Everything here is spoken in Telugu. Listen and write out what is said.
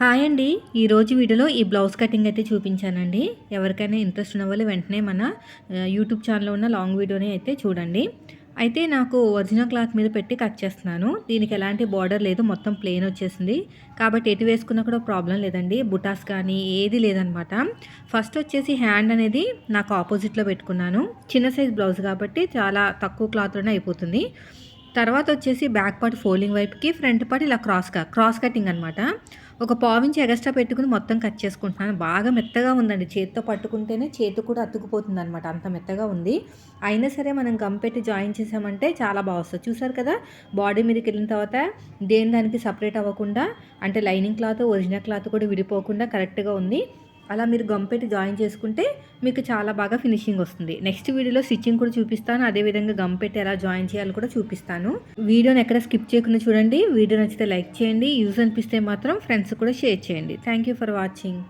హాయ్ అండి. ఈరోజు వీడియోలో ఈ బ్లౌజ్ కటింగ్ అయితే చూపించానండి. ఎవరికైనా ఇంట్రెస్ట్ ఉన్న వాళ్ళు వెంటనే మన యూట్యూబ్ ఛానల్లో ఉన్న లాంగ్ వీడియోని అయితే చూడండి. అయితే నాకు ఒరిజినల్ క్లాత్ మీద పెట్టి కట్ చేస్తున్నాను. దీనికి ఎలాంటి బార్డర్ లేదు మొత్తం ప్లెయిన్ వచ్చేసింది. కాబట్టి ఎటు వేసుకున్నా కూడా ప్రాబ్లం లేదండి. బుటాస్ కానీ ఏది లేదనమాట. ఫస్ట్ వచ్చేసి హ్యాండ్ అనేది నాకు ఆపోజిట్లో పెట్టుకున్నాను. చిన్న సైజ్ బ్లౌజ్ కాబట్టి చాలా తక్కువ క్లాత్లోనే అయిపోతుంది. తర్వాత వచ్చేసి బ్యాక్ పార్ట్ ఫోల్డింగ్ వైపుకి ఫ్రంట్ పార్ట్ ఇలా క్రాస్ క్రాస్ కటింగ్ అనమాట ఒక పావించి ఎగస్ట్రా పెట్టుకుని మొత్తం కట్ చేసుకుంటున్నాను. బాగా మెత్తగా ఉందండి. చేతితో పట్టుకుంటేనే చేతి కూడా అతుకుపోతుంది అనమాట అంత మెత్తగా ఉంది. అయినా సరే మనం గమ్ పెట్టి జాయిన్ చేసామంటే చాలా బాగా వస్తుంది. చూసారు కదా బాడీ మీదకి వెళ్ళిన తర్వాత దేని దానికి సపరేట్ అవ్వకుండా అంటే లైనింగ్ క్లాత్ ఒరిజినల్ క్లాత్ కూడా విడిపోకుండా కరెక్ట్గా ఉంది. అలా మీరు గంపెట్టి జాయిన్ చేసుకుంటే మీకు చాలా బాగా ఫినిషింగ్ వస్తుంది. నెక్స్ట్ వీడియోలో స్టిచ్చింగ్ కూడా చూపిస్తాను. అదేవిధంగా గంపెట్టి ఎలా జాయిన్ చేయాలో కూడా చూపిస్తాను. వీడియోని ఎక్కడ స్కిప్ చేయకుండా చూడండి. వీడియో నచ్చితే లైక్ చేయండి. యూజ్ అనిపిస్తే మాత్రం ఫ్రెండ్స్ కూడా షేర్ చేయండి. Thank you for watching.